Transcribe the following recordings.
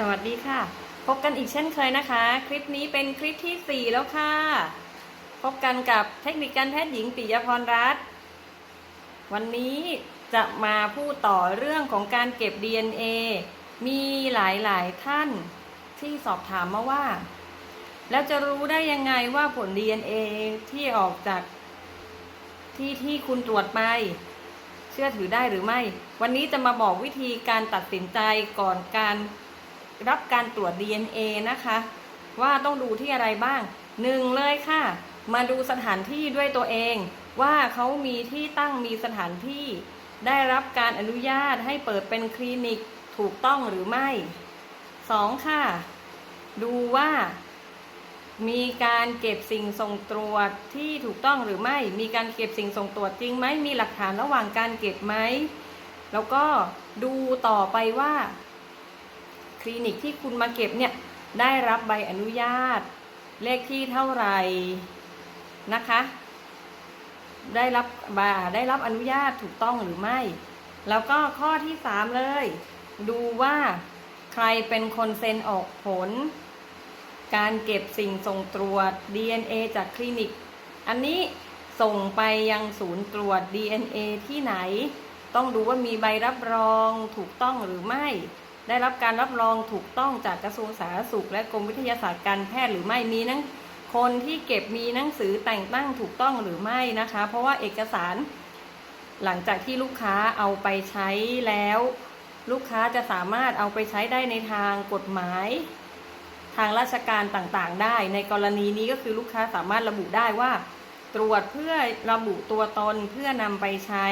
สวัสดีค่ะ พบกันอีกเช่นเคยนะคะ คลิปนี้เป็นคลิปที่ 4 แล้วค่ะ พบกันกับเทคนิคการแพทย์หญิงปิยพรรัตน์วันนี้จะมาพูดต่อเรื่องของการเก็บ DNA มีหลายๆท่านที่สอบถามมาว่า แล้วจะรู้ได้ยังไงว่าผล DNA ที่ออกจากที่ที่คุณตรวจไปเชื่อถือได้หรือไม่ วันนี้จะมาบอกวิธีการตัดสินใจก่อนการ รับการตรวจ DNA นะคะ ว่าต้องดูที่อะไรบ้างหนึ่งเลยค่ะ มาดูสถานที่ด้วยตัวเอง ว่าเขามีที่ตั้งมีสถานที่ ได้รับการอนุญาตให้เปิดเป็นคลินิกถูกต้องหรือไม่สองค่ะ ดูว่ามีการเก็บสิ่งส่งตรวจที่ถูกต้องหรือไม่ มีการเก็บสิ่งส่งตรวจจริงไหม มีหลักฐานระหว่างการเก็บไหม แล้วก็ดูต่อไปว่า ลินิกที่คุณมาเก็บเนี่ยได้รับใบอนุญาต เลขที่เท่าไหร่นะคะ ได้รับบาได้รับอนุญาตถูกต้องหรือไม่ แล้วก็ข้อที่สามเลย ดูว่าใครเป็นคนเซ็นออกผล การเก็บสิ่งส่งตรวจ DNA จากคลินิก อันนี้ส่งไปยังศูนย์ตรวจ DNA ที่ไหน ต้องดูว่ามีใบรับรองถูกต้องหรือไม่ ได้รับการรับรองถูกต้องจากกระทรวงสาธารณสุข และกรมวิทยาศาสตร์การแพทย์หรือไม่มีนังคนที่เก็บมีหนังสือแต่งตั้งถูกต้องหรือไม่นะคะ เพราะว่าเอกสาร หลังจากที่ลูกค้าเอาไปใช้แล้ว ลูกค้าจะสามารถเอาไปใช้ได้ในทางกฎหมาย ทางราชการต่างๆ ได้ ในกรณีนี้ก็คือลูกค้าสามารถระบุได้ว่า ตรวจเพื่อระบุตัวตนเพื่อนำไปใช้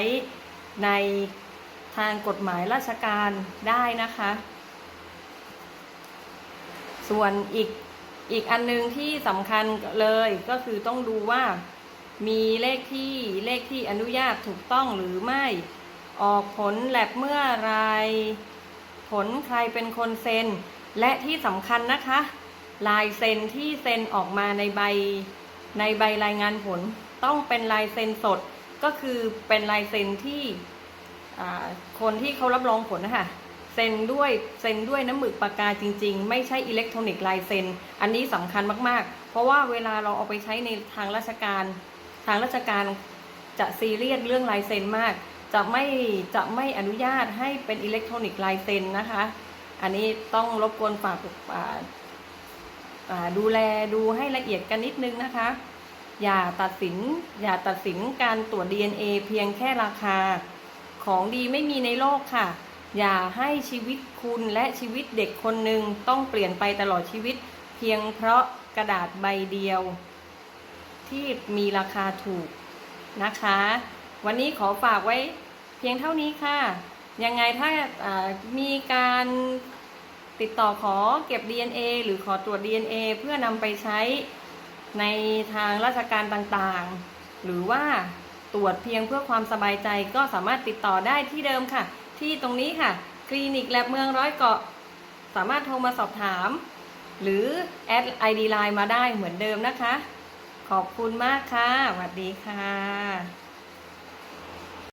ใน ทางกฎหมายราชการได้นะคะ ส่วนอีกอีกอันนึงที่สำคัญเลยก็คือต้องดูว่ามีเลขที่เลขที่อนุญาตถูกต้องหรือไม่ ออกผลแลบเมื่อไรผลใครเป็นคนเซ็น และที่สำคัญนะคะ ลายเซ็นที่เซ็นออกมาในใบในใบรายงานผล ต้องเป็นลายเซ็นสดก็คือเป็นลายเซ็นที่ คนที่เขารับรองผลนะคะเซ็นด้วยเซ็นด้วยน้ำหมึกปากกาจริง ๆ ไม่ใช่อิเล็กทรอนิกส์ลายเซ็น อันนี้สำคัญมากๆ เพราะว่าเวลาเราเอาไปใช้ในทางราชการทางราชการจะซีเรียสเรื่องลายเซ็นมาก จะไม่จะไม่อนุญาตให้เป็นอิเล็กทรอนิกส์ลายเซ็นนะคะ อันนี้ต้องรบกวนฝากดูแลดูให้ละเอียดกันนิดนึงนะคะ อย่าตัดสินอย่าตัดสินการตรวจ DNA เพียงแค่ราคา ของดีไม่มีในโลกค่ะ อย่าให้ชีวิตคุณและชีวิตเด็กคนหนึ่งต้องเปลี่ยนไปตลอดชีวิต เพียงเพราะกระดาษใบเดียว ที่มีราคาถูกนะคะ วันนี้ขอฝากไว้เพียงเท่านี้ค่ะ ยังไงถ้ามีการติดต่อขอเก็บ DNA หรือขอตรวจ DNA เพื่อนำไปใช้ในทางราชการต่างๆ หรือว่า ตรวจเพียงเพื่อความสบายใจก็สามารถติดต่อได้ที่เดิมค่ะ ที่ตรงนี้ค่ะ คลินิกแลบเมืองร้อยเกาะ สามารถโทรมาสอบถาม หรือแอด ID Line มาได้เหมือนเดิมนะคะ ขอบคุณมากค่ะสวัสดีค่ะ